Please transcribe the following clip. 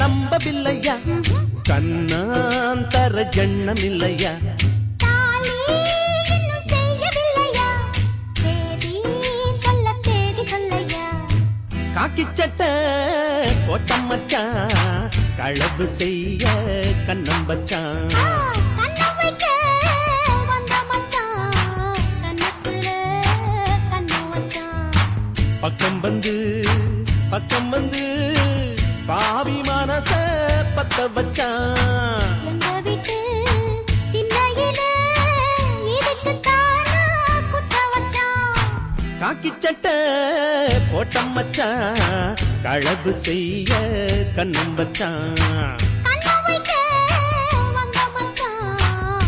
நம்பவில்லையா? கண்ணாந்தர ஜண்ணம் இல்லையா இன்னும் காக்கி சட்டை கோட்டம் மச்சான் களவு செய்ய கண்ணம் வச்சான் பக்கம் வந்து பக்கம் வந்து குத்த வச்சான் காக்கி சட்டை போட்டம் மச்சான் களவு செய்ய கண்ணம் வச்சான்